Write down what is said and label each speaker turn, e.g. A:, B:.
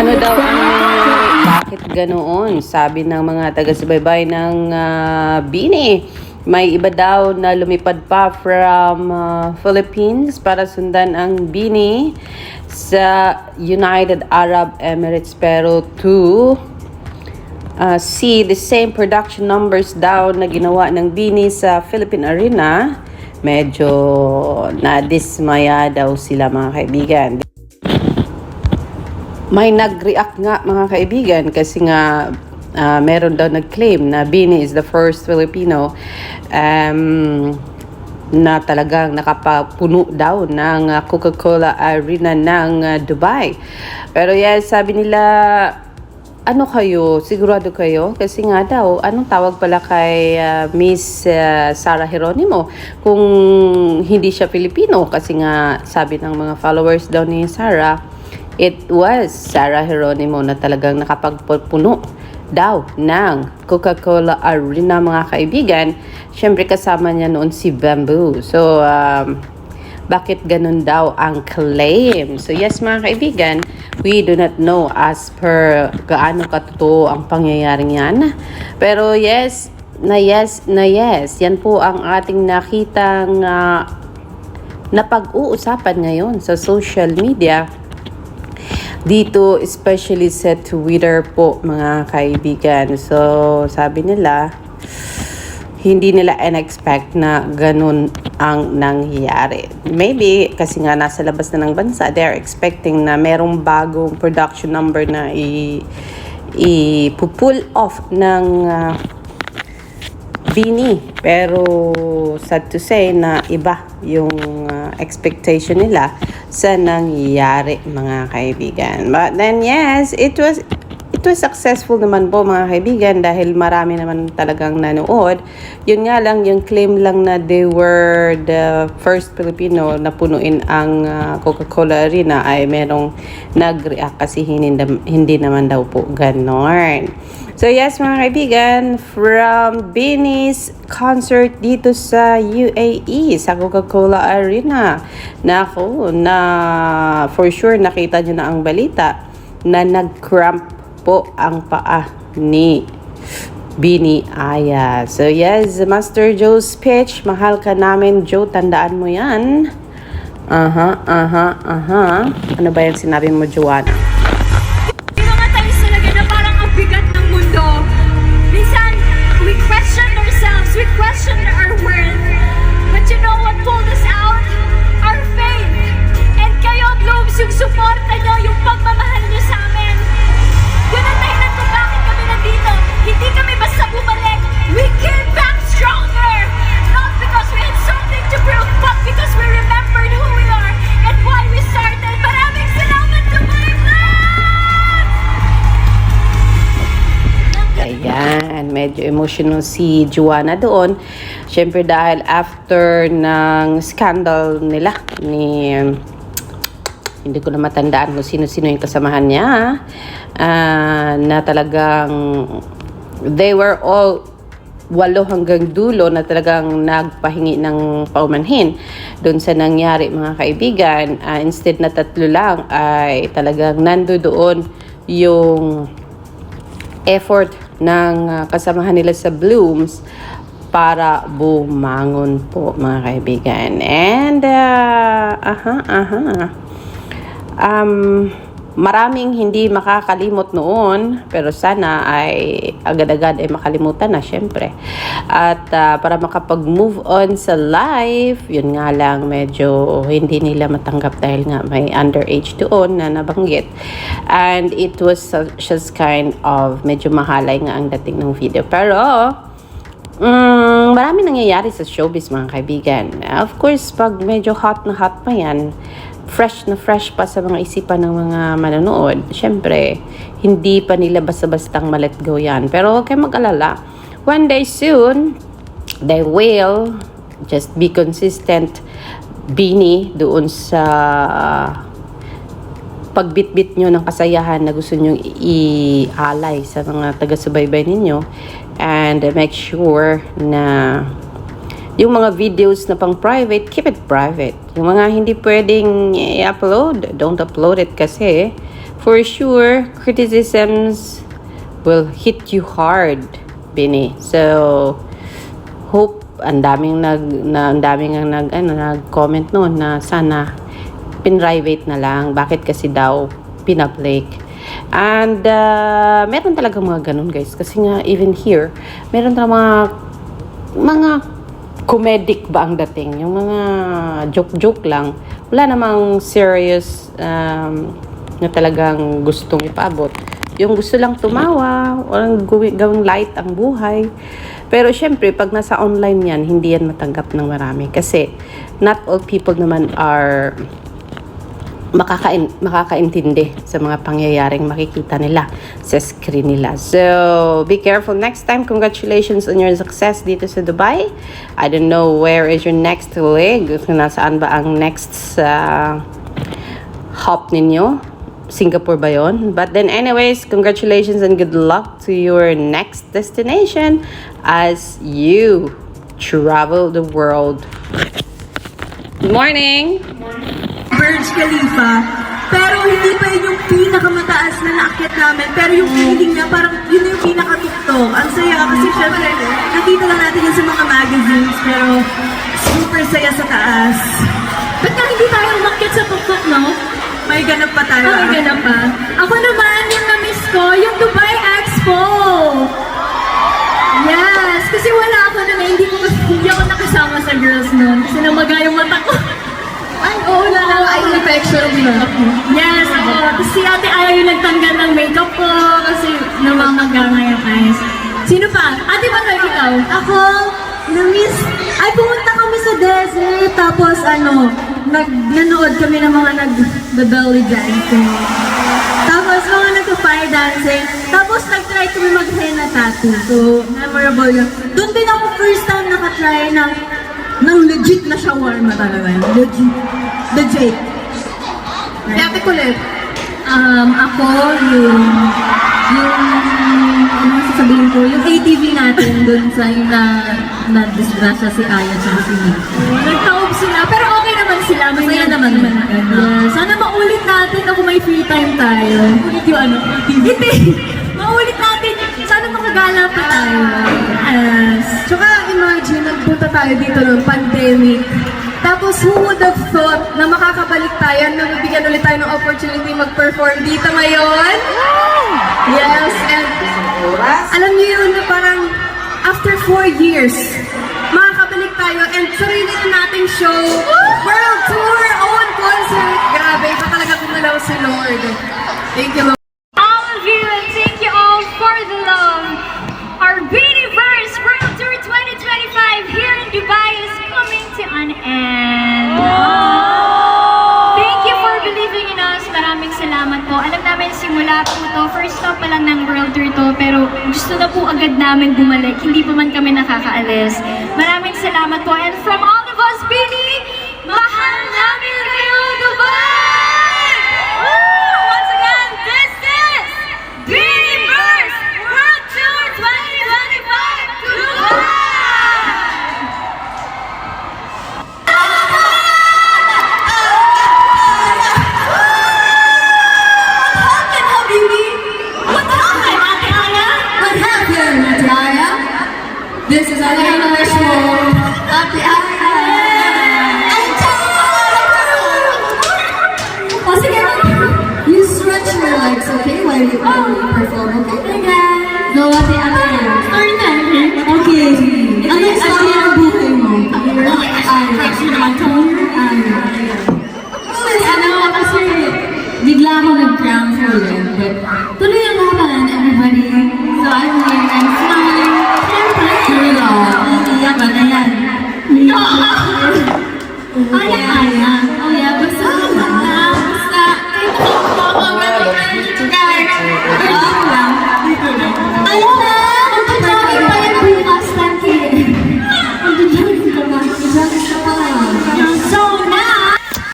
A: Ano daw ang? Bakit ganoon? Sabi ng mga taga-subaybay ng ah, Bini. May iba daw na lumipad pa from ah, Philippines para sundan ang Bini sa United Arab Emirates pero to uh, see the same production numbers daw na ginawa ng Bini sa Philippine Arena, medyo nadismaya daw sila mga kaibigan. May nag-react nga mga kaibigan kasi nga ah, meron daw nag-claim na Bini is the first Filipino um, na talagang nakapapuno daw ng ah, Coca-Cola Arena ng ah, Dubai. Pero yes, sabi nila ano kayo, sigurado kayo? Kasi nga daw, anong tawag pala kay ah, Miss ah, Sarah Geronimo kung hindi siya Filipino? Kasi nga, sabi ng mga followers daw ni Sarah, it was Sarah Geronimo na talagang nakapagpuno daw ng Coca-Cola Arena mga kaibigan. Siyempre kasama niya noon si Bamboo. So, um, bakit ganun daw ang claim. So yes mga kaibigan, we do not know as per gaano katotoo ang pangyayaring yan. Pero yes, na yes, na yes. Yan po ang ating nakitang ah, na pag-uusapan ngayon sa social media dito especially sa Twitter po mga kaibigan. So sabi nila hindi nila in-expect na ganun ang nangyayari. Maybe kasi nga nasa labas na ng bansa, they're expecting na merong bagong production number na i i-pull off ng ah, Bini. Pero sad to say na iba yung uh, expectation nila sa nangyayari mga kaibigan. But then yes, it was it was successful naman po mga kaibigan dahil marami naman talagang nanood. Yun nga lang, yung claim lang na they were the first Filipino na punuin ang uh, Coca-Cola Arena ay merong nag-react kasi hindi, hindi naman daw po ganon. So yes mga kaibigan, from Bini's concert dito sa UAE, sa Coca-Cola Arena. Nako, na for sure nakita nyo na ang balita na nag-cramp po ang paa ni Bini Aya. So yes, Master Joe's pitch, mahal ka namin Joe, tandaan mo yan. Aha, aha, aha. Ano ba yung sinabi mo, Joanna?
B: Suporta nyo, yung pagmamahal nyo sa amin. Yun ang dahilan kung bakit kami nandito. Hindi kami basta bumalik. We came back stronger. Not because we had something to prove, but because we remembered who we are and why we started. Maraming salamat to my!
A: Ayan, medyo emotional si Juana doon. Siyempre dahil after ng scandal nila ni hindi ko na matandaan kung sino-sino yung kasamahan niya ah, na talagang they were all walo hanggang dulo na talagang nagpahingi ng paumanhin doon sa nangyari mga kaibigan. Ah, instead na tatlo lang ay talagang nando doon yung effort ng uh, kasamahan nila sa Blooms para bumangon po mga kaibigan. And, uh, aha, aha. Um, maraming hindi makakalimot noon, pero sana ay agad-agad ay makalimutan na, syempre. At uh, para makapag-move on sa life, yun nga lang, medyo hindi nila matanggap dahil nga may underage doon na nabanggit. And it was such just kind of medyo mahalay nga ang dating ng video. Pero, Mm, marami nangyayari sa showbiz mga kaibigan. Of course, pag medyo hot na hot pa yan, fresh na fresh pa sa mga isipan ng mga manonood, syempre, hindi pa nila basta-bastang malet go yan. Pero huwag kayong mag-alala. One day soon, they will just be consistent bini doon sa pagbitbit nyo ng kasayahan na gusto nyong i-alay sa mga taga-subaybay ninyo and make sure na yung mga videos na pang private, keep it private. Yung mga hindi pwedeng i-upload, don't upload it kasi for sure, criticisms will hit you hard, Bini. So, hope ang daming nag na ang daming ang nag ano nag-comment noon na sana pin-private na lang. Bakit kasi daw pinapublic? And uh, meron talaga mga ganun guys kasi nga even here meron talaga mga mga comedic ba ang dating? Yung mga joke-joke lang. Wala namang serious um, na talagang gustong ipaabot. Yung gusto lang tumawa walang gawi- gawing light ang buhay. Pero syempre pag nasa online yan hindi yan matanggap ng marami. Kasi not all people naman are makakain makakaintindi sa mga pangyayaring makikita nila sa screen nila. So, be careful next time. Congratulations on your success dito sa Dubai. I don't know where is your next leg. Kung nasaan ba ang next sa hop ninyo. Singapore ba yon? But then anyways, congratulations and good luck to your next destination as you travel the world. Good morning!
C: Burj Khalifa. Pero hindi pa yun yung pinakamataas na naakyat namin. Pero yung feeling na parang yun yung pinakatuktok. Ang saya kasi syempre, nakita lang natin yun sa mga magazines. Pero super saya sa taas.
B: Ba't nga hindi tayo umakyat sa tuktok, no?
C: May ganap pa tayo.
B: Ay, ganun pa. Ako naman, yung na-miss ko, yung Dubai Expo! Yes! Kasi wala ako eh. hindi, ko, hindi ako nakasama sa girls nun. Kasi namaga Mo. Yes, ako. Tapos si ate ayaw yung nagtanggal ng makeup ko kasi namamaga nga yung eyes. Sino pa? Ate Manoy, ikaw?
C: Ako, na-miss, ay pumunta kami sa desert, tapos ano, nag, nanood kami ng mga nag-belly dancing. Tapos mga nagpa-fire dancing, tapos nag-try kami mag-henna tattoo. So, memorable yun. Doon din ako first time nakatry ng, ng legit na shawarma talaga. Legit. Legit. Ate Kulit.
B: Um, ako, yung, yung, ano sasabihin ko, yung ATV natin dun sa yung na, na disgrasya si Aya at si Nico. Nagtaob sila, pero okay naman sila. Masaya naman naman. Yeah. Sana maulit natin na kung may free time tayo. Ulit yung ano, ATV. Hindi! maulit natin. Sana makagala pa tayo. Yes.
C: Tsaka imagine, nagpunta tayo dito ng pandemic. Tapos who would have thought na makakabalik tayo na mabigyan ulit tayo ng opportunity mag-perform dito ngayon? Yes, and alam niyo yun na parang after four years, makakabalik tayo and sarili na nating show, world tour, own concert. Grabe, iba talaga kumalaw si Lord. Thank you, Lord.
B: Salamat po. Alam namin simula po to, first stop pa lang ng World Tour to, pero gusto na po agad namin bumalik. Hindi pa man kami nakakaalis. Maraming salamat po. And from all This is
C: our another show. Ate Aya! Oh, sige. You stretch your legs, okay? While you,
D: 哎呀哎呀，哎呀，不是。